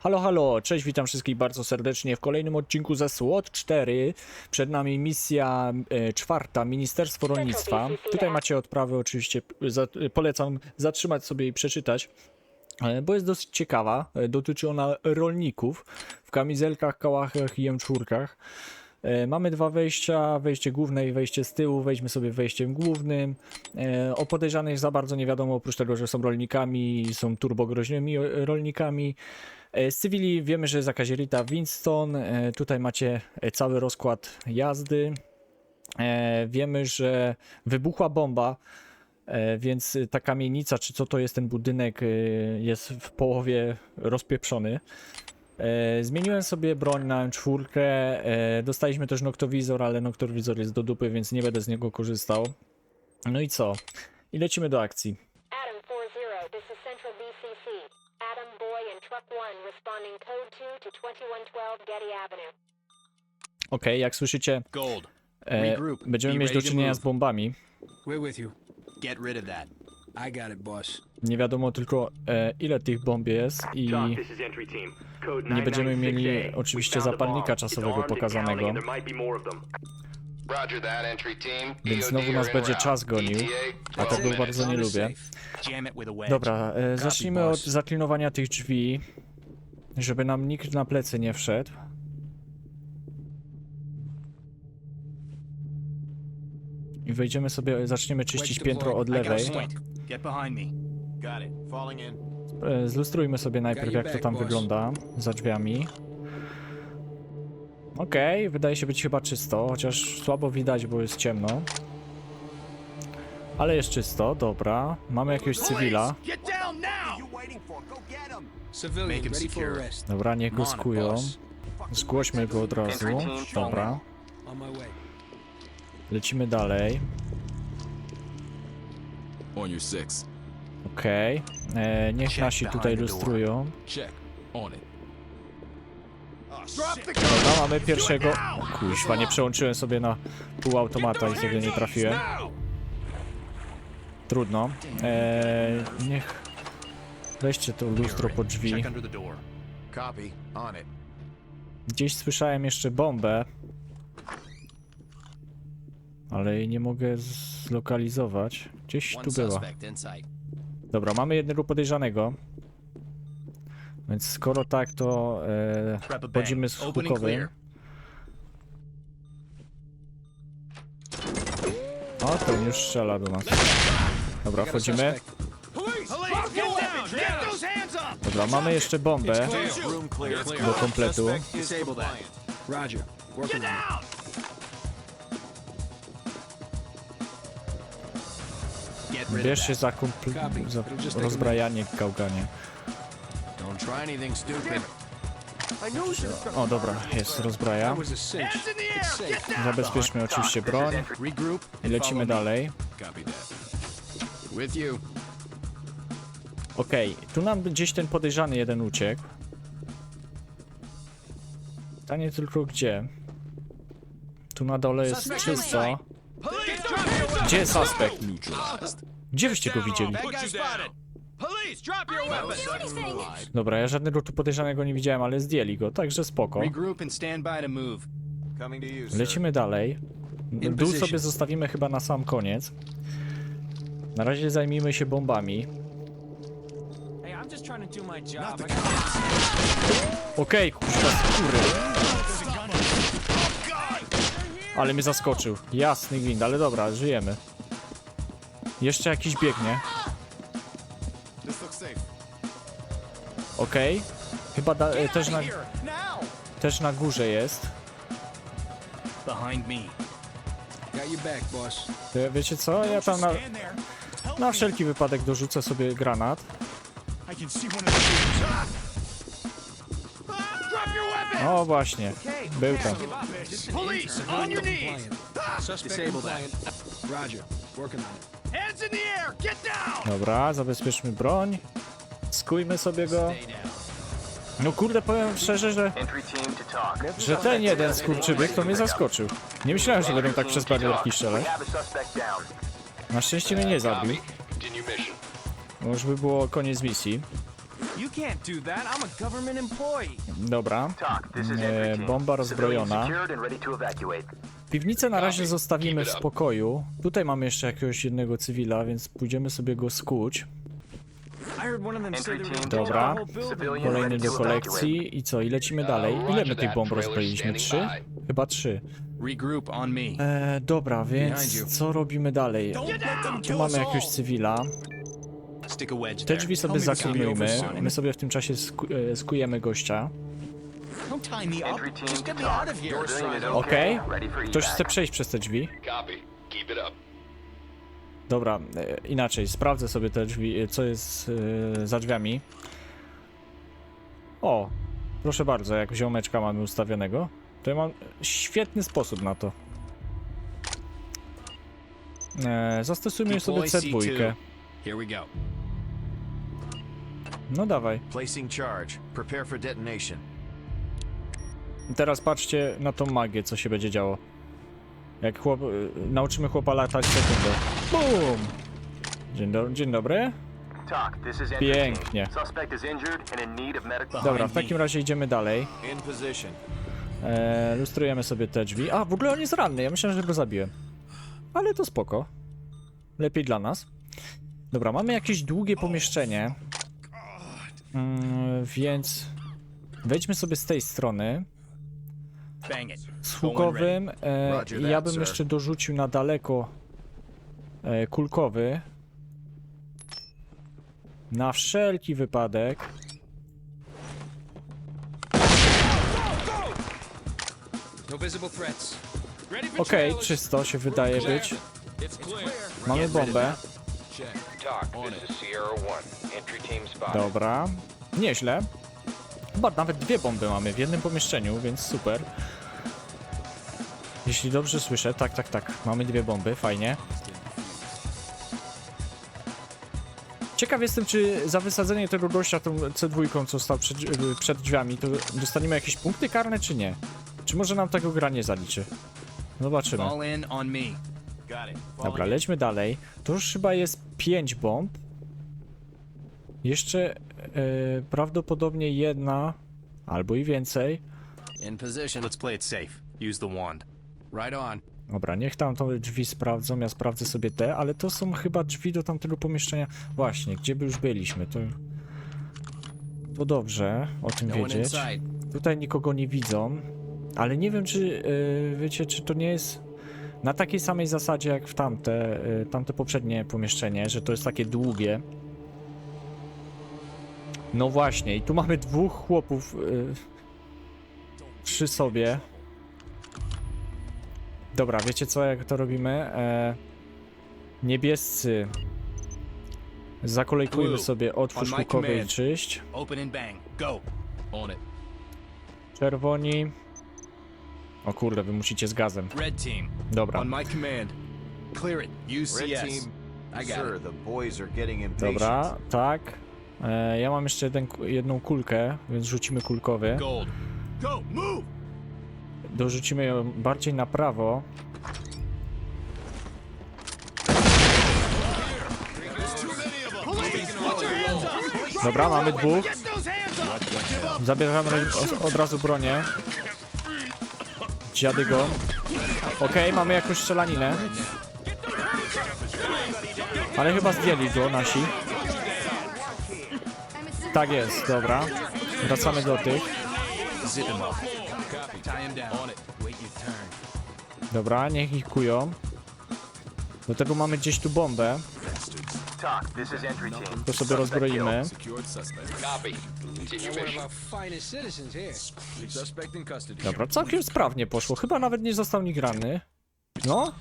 Halo, halo, cześć, witam wszystkich bardzo serdecznie w kolejnym odcinku ze SWOT 4. Przed nami misja e, czwarta, Ministerstwo Rolnictwa. Tutaj macie odprawy, oczywiście za, polecam zatrzymać sobie i przeczytać. e, Bo jest dosyć ciekawa. E, Dotyczy ona rolników w kamizelkach, kałachach i M4. E, Mamy dwa wejścia, wejście główne i wejście z tyłu. Wejdźmy sobie wejściem głównym. E, O podejrzanych za bardzo nie wiadomo, oprócz tego, że są rolnikami, są turbogroźnymi rolnikami. E, Z cywili wiemy, że jest jakaś Rita Winston. Tutaj macie cały rozkład jazdy. Wiemy, że wybuchła bomba, więc ta kamienica, czy co to jest ten budynek, jest w połowie rozpieprzony. E, Zmieniłem sobie broń na M4. e, Dostaliśmy też noktowizor, ale noktowizor jest do dupy, więc nie będę z niego korzystał. No i co? I lecimy do akcji. Adam 4-0, this is Central BCC. Adam, Boy, and Truck 1 responding code 2 to 2112 Getty Avenue. Okej, jak słyszycie, Gold. e, Regroup. będziemy Be mieć do ready to czynienia move. z bombami. We're with you. Get rid of that. I got it, boss. Nie wiadomo tylko e, ile tych bomb jest i nie będziemy mieli 996A. oczywiście zapalnika czasowego pokazanego. Więc znowu nas będzie czas gonił, a 12 tego bardzo nie lubię. Dobra, e, zacznijmy od zaklinowania tych drzwi, żeby nam nikt na plecy nie wszedł. I wejdziemy sobie, zaczniemy czyścić piętro od lewej. Get behind me. Got it. Falling in. E, Zlustrujmy sobie najpierw jak to tam wygląda za drzwiami. Okej, wydaje się być chyba czysto, chociaż słabo widać, bo jest ciemno. Ale jest czysto, dobra. Mamy jakiegoś cywila. Get down now! Civilian, Make him ready for secure. arrest. Dobra, niech go Come on, skują. boss. Zgłośmy go od razu. Dobra, On my way. lecimy dalej. On your six. Okej. E, Niech Check nasi tutaj the door. lustrują. Check. On it. Dobra, mamy pierwszego. Kuźwa, nie przełączyłem sobie na półautomata i sobie nie trafiłem. Trudno. E, niech... Weźcie to lustro po drzwi. Check under the door. Copy. On it. Gdzieś słyszałem jeszcze bombę. Ale jej nie mogę zlokalizować. Gdzieś tu była. Dobra, mamy jednego podejrzanego. Więc skoro tak, to e, chodzimy z hukowym. O, ten już strzela do nas. Dobra, wchodzimy. Dobra, mamy jeszcze bombę do kompletu. Bierz się za, kompl- za rozbrajanie, gałganie. O, dobra, jest rozbraja. Zabezpieczmy oczywiście broń. I lecimy dalej. Okej, tu nam gdzieś ten podejrzany jeden uciekł. Pytanie tylko gdzie? Tu na dole jest czysto. Gdzie jest suspekt? Gdzie wyście go widzieli? Dobra, ja żadnego tu podejrzanego nie widziałem, ale zdjęli go, także spoko. Regroup and stand by to move. Lecimy dalej. Dół sobie zostawimy chyba na sam koniec. Na razie zajmijmy się bombami. Hey, I'm just trying to do my job. Okej, kurwa, skóry. Ale mnie zaskoczył. Jasny gwint, ale dobra, żyjemy. Jeszcze jakiś biegnie. Okej. Chyba da, e, też, na, też na górze jest. E, Wiecie co? Ja tam na, na wszelki wypadek dorzucę sobie granat. I can see one of the shooters. Drop your weapon! O właśnie, był tam. Police, on your knees! Compliant. Suspect compliant. Roger. Working on it. Hands in the air! Get down! Dobra, zabezpieczmy broń. Skujmy sobie go. No kurde, powiem szczerze, że, że ten jeden skurczybyk to mnie zaskoczył. Nie myślałem, że będą tak przez barierki strzelać. Na szczęście mnie nie zabił. Mission. Może by było koniec misji. You can't do that. I'm a government employee. Dobra. E, bomba rozbrojona. Piwnicę na razie zostawimy w spokoju. Tutaj mamy jeszcze jakiegoś jednego cywila, więc pójdziemy sobie go skuć. Dobra. Kolejny do kolekcji. I co, i lecimy dalej. Ile my tych bomb rozbroiliśmy? Trzy? Chyba trzy. E, dobra, więc co robimy dalej? Tu mamy jakiegoś cywila. Te drzwi sobie zaklinujmy. My sobie w tym czasie sku e, skujemy gościa. Okej. Ktoś chce przejść przez te drzwi? Dobra, e, inaczej, sprawdzę sobie te drzwi, e, co jest e, za drzwiami. O, proszę bardzo, jak ziomeczka mamy ustawionego. To ja mam świetny sposób na to. E, zastosujmy sobie Deploy C2. C2. Here we go. No dawaj. Placing charge. Prepare for detonation. Teraz patrzcie na tą magię, co się będzie działo. Jak chłop, e, nauczymy chłopa latać sekundę. BUM! Dzień, do, dzień dobry. Talk. This is entry Pięknie. Suspect is injured and in need of medical. Dobra, w takim razie idziemy dalej. In position. E, lustrujemy sobie te drzwi. A, w ogóle on jest ranny, ja myślałem, że go zabiłem. Ale to spoko. Lepiej dla nas. Dobra, mamy jakieś długie pomieszczenie. Mm, więc wejdźmy sobie z tej strony. Z hukowym. E, ja bym jeszcze dorzucił na daleko e, kulkowy. Na wszelki wypadek. No. Okej, czysto się wydaje być. Mamy bombę. Check. Talk, On this it. is Sierra 1. Entry team spotted. Dobra. Nieźle. Chyba nawet dwie bomby mamy w jednym pomieszczeniu, więc super. Jeśli dobrze słyszę, tak, tak, tak. Mamy dwie bomby, fajnie. Ciekaw jestem, czy za wysadzenie tego gościa tą C2, co stał przed, przed drzwiami, to dostaniemy jakieś punkty karne, czy nie? Czy może nam tego gra nie zaliczy? Zobaczymy. Dobra, lećmy dalej. To już chyba jest 5 bomb. Jeszcze e, prawdopodobnie jedna albo i więcej. In position. Let's play it safe. Use the wand. Right on. Dobra, niech tam to drzwi sprawdzą, ja sprawdzę sobie te, ale to są chyba drzwi do tamtego pomieszczenia. Właśnie, gdzie by już byliśmy, to... To dobrze o tym No one wiedzieć. inside. Tutaj nikogo nie widzą, ale nie wiem, czy e, wiecie, czy to nie jest na takiej samej zasadzie jak w tamte, e, tamte poprzednie pomieszczenie, że to jest takie długie. No właśnie, i tu mamy dwóch chłopów e, przy sobie. Dobra, wiecie co, jak to robimy? E, niebiescy. Zakolejkujmy sobie otwórz hukowy i czyść. Czerwoni. O kurde, wy musicie z gazem. Red team. Dobra, On my command. Clear it. Use Red team. I got Sir, it. the boys are getting impatient. dobra, tak. E, ja mam jeszcze jeden, jedną kulkę, więc rzucimy kulkowy. Gold. Go. Move. Dorzucimy ją bardziej na prawo. Dobra, mamy dwóch. Zabieramy od- od razu bronię. Dziady go. Okej, mamy jakąś strzelaninę. Ale chyba zdjęli go nasi. Tak jest, dobra. Wracamy do tych. Dobra, niech ich kują. Do tego mamy gdzieś tu bombę. To sobie rozbroimy. Dobra, całkiem sprawnie poszło. Chyba nawet nie został nikt ranny. No?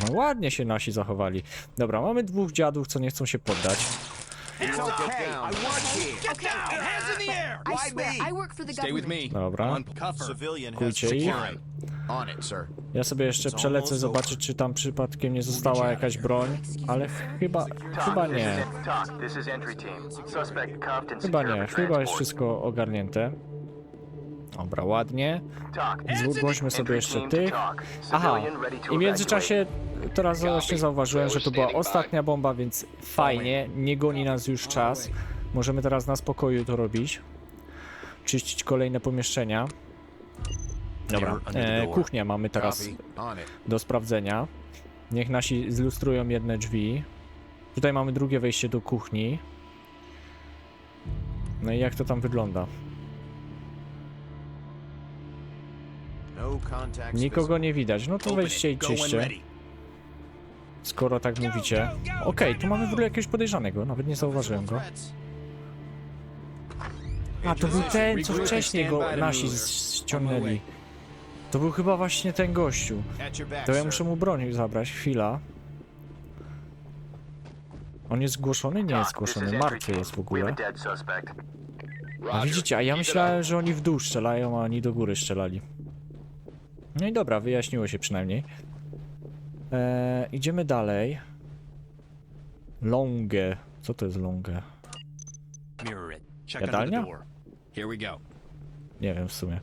No ładnie się nasi zachowali. Dobra, mamy dwóch dziadów, co nie chcą się poddać. Get down. Get down! Hands in the air! I swear, I work for the Stay with government. me. Dobra. On cover. Civilian Kujcie ich. On it, sir. Ja sobie jeszcze przelecę zobaczyć, czy tam przypadkiem nie została jakaś broń, ale chyba, chyba nie. Talk. This is entry team. Suspect cuffed and Chyba nie, chyba jest wszystko ogarnięte. Dobra, ładnie. Zgłośmy sobie jeszcze tych. Aha, i w międzyczasie teraz właśnie zauważyłem, że to była ostatnia bomba, więc fajnie, nie goni nas już czas. Możemy teraz na spokoju to robić. Czyścić kolejne pomieszczenia. Dobra, e, kuchnię mamy teraz do sprawdzenia. Niech nasi zlustrują jedne drzwi. Tutaj mamy drugie wejście do kuchni. No i jak to tam wygląda? No Nikogo nie widać. No to weźcie i czyście. Skoro tak mówicie. Okej, tu mamy w ogóle jakiegoś podejrzanego. Nawet nie zauważyłem go. A, to był ten, co wcześniej go nasi ściągnęli. To był chyba właśnie ten gościu. To ja muszę mu broń zabrać. Chwila. On jest zgłoszony? Nie jest zgłoszony. Martwy jest w ogóle. A widzicie, a ja myślałem, że oni w dół strzelają, a oni do góry strzelali. No i dobra, wyjaśniło się przynajmniej. Eee, idziemy dalej. Longe. Co to jest longe? Mirror it. Check Jadalnia? under the door. Here we go. Nie wiem w sumie.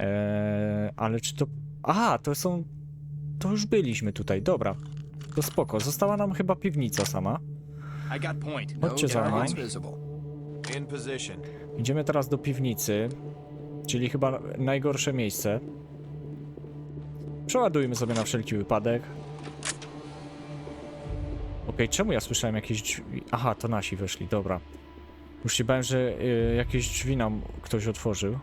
Eee, ale czy to... Aha, to są... To już byliśmy tutaj, dobra. To spoko, została nam chyba piwnica sama. I got point. Chodźcie za mną. Targets visible. In position. Idziemy teraz do piwnicy, czyli chyba najgorsze miejsce. Przeładujmy sobie na wszelki wypadek. Okej, czemu ja słyszałem jakieś drzwi? Aha, to nasi weszli, dobra. Już się bałem, że y, jakieś drzwi nam ktoś otworzył.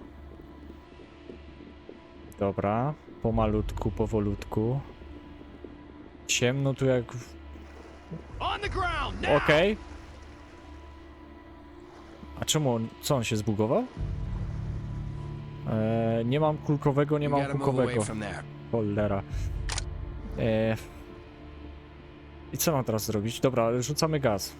Dobra, pomalutku, powolutku. Ciemno tu jak... Okej. A czemu on, co on się zbugował? Eee, nie mam kulkowego, nie mam kulkowego. Cholera. Eee. I co mam teraz zrobić? Dobra, rzucamy gaz.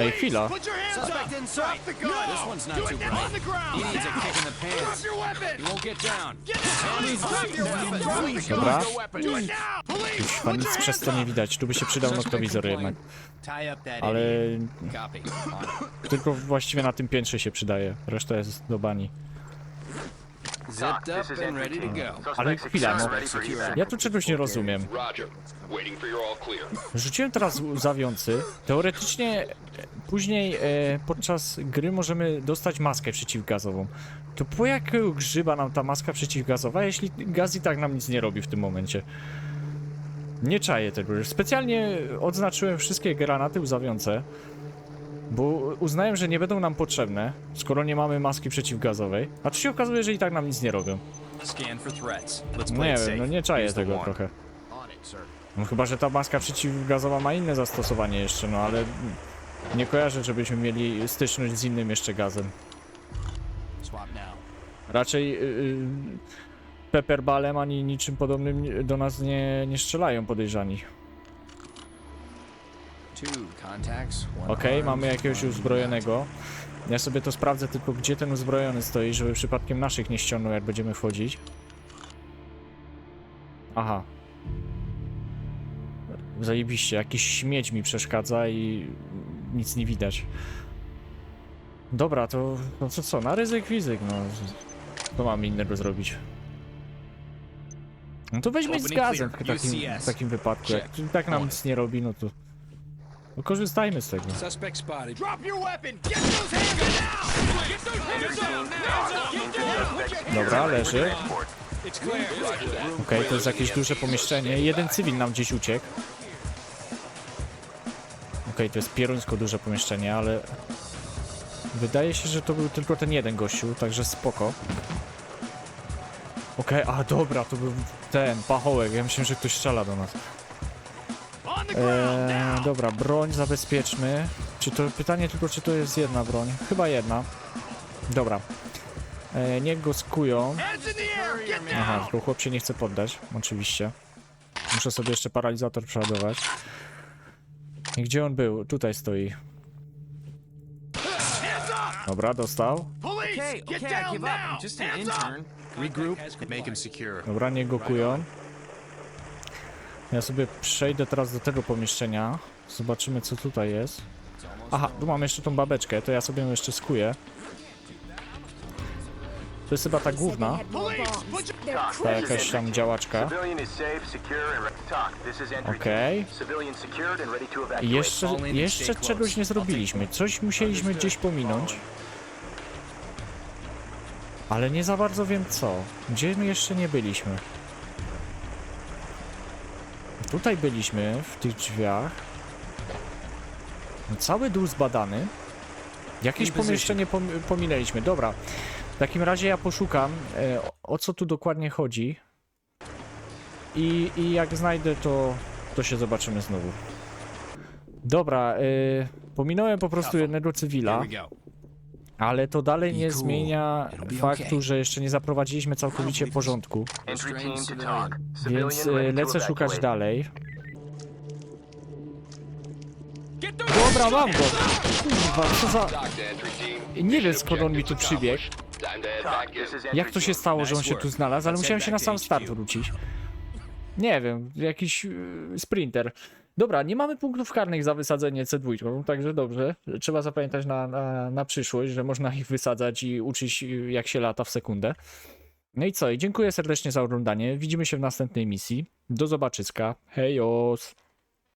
Ej, chwila. Put your hands Suspect up. inside. the gun. This one's not Do too it now. bright. On the ground. He needs a kick in the Drop pants. your weapon. He won't get down. Get down. Drop your weapon. Drop the gun. Dobra. Do it now. Police. Chyba Put nic your przez to nie widać. Tu by się przydał noktowizor jednak. Tie up that Ale idiot. Copy. On it. tylko właściwie na tym piętrze się przydaje. Reszta jest do bani. Zipped This up is and entry ready to team. go. Ale chwila, no. Ja tu czegoś nie rozumiem. Roger. Waiting for your all clear. Rzuciłem teraz zawiący. Teoretycznie e, później e, podczas gry możemy dostać maskę przeciwgazową. To po jakiego grzyba nam ta maska przeciwgazowa, jeśli gaz i tak nam nic nie robi w tym momencie? Nie czaję tego. Specjalnie odznaczyłem wszystkie granaty łzawiące, bo uznałem, że nie będą nam potrzebne, skoro nie mamy maski przeciwgazowej. A tu się okazuje, że i tak nam nic nie robią. No nie wiem, no nie czaję tego trochę. No chyba, że ta maska przeciwgazowa ma inne zastosowanie jeszcze, no ale nie kojarzę, żebyśmy mieli styczność z innym jeszcze gazem. Raczej yy, pepperbalem ani niczym podobnym do nas nie, nie strzelają podejrzani. Okej, armed, mamy jakiegoś one uzbrojonego. Ja sobie to sprawdzę tylko, gdzie ten uzbrojony stoi, żeby przypadkiem naszych nie ściągnął, jak będziemy wchodzić. Aha. Zajebiście, jakiś śmieć mi przeszkadza i nic nie widać. Dobra, to, no to co, na ryzyk fizyk, no. Co mam innego zrobić? No to weźmy z gazem w takim, w takim wypadku. Jak tak nam nic nie robi, no to... No korzystajmy z tego. Suspect spotted. Drop your weapon. Get those hands down. Get those hands down now. Get down. Dobra, leży. It's clear. Okej, to jest jakieś duże pomieszczenie. Jeden cywil nam gdzieś uciekł. Okej, to jest pieruńsko duże pomieszczenie, ale... Wydaje się, że to był tylko ten jeden gościu, także spoko. Okej, a dobra, to był ten, pachołek. Ja myślałem, że ktoś strzela do nas. Eee, dobra, broń zabezpieczmy. Czy to pytanie tylko, czy to jest jedna broń? Chyba jedna. Dobra. Eee, niech go skują. Aha, tylko chłop się nie chce poddać, oczywiście. Muszę sobie jeszcze paralizator przeładować. I gdzie on był? Tutaj stoi. Dobra, dostał. Dobra, niech go kują. Ja sobie przejdę teraz do tego pomieszczenia. Zobaczymy, co tutaj jest. Aha, tu mam jeszcze tą babeczkę, to ja sobie ją jeszcze skuję. To jest chyba ta główna, ta jakaś tam działaczka. Okej. evacuate. jeszcze, jeszcze czegoś nie zrobiliśmy. Coś musieliśmy gdzieś pominąć. Ale nie za bardzo wiem co. Gdzie my jeszcze nie byliśmy? Tutaj byliśmy, w tych drzwiach. No, cały dół zbadany. Jakieś pomieszczenie pom pominęliśmy. Dobra. W takim razie ja poszukam, e, o- co tu dokładnie chodzi. I, i jak znajdę, to, to się zobaczymy znowu. Dobra, y, pominąłem po prostu jednego cywila. Ale to dalej nie cool. zmienia faktu, okay. że jeszcze nie zaprowadziliśmy całkowicie porządku. Więc to lecę szukać dalej. Dobra, mam go! Kurwa, co za... Nie wiem skąd on mi tu przybiegł. Jak to się stało, że on się tu znalazł, ale musiałem się na sam start wrócić. Nie wiem, jakiś y, sprinter. Dobra, nie mamy punktów karnych za wysadzenie C2, także dobrze. Trzeba zapamiętać na, na, na przyszłość, że można ich wysadzać i uczyć jak się lata w sekundę. No i co, i dziękuję serdecznie za oglądanie. Widzimy się w następnej misji. Do zobaczyska. Hejos!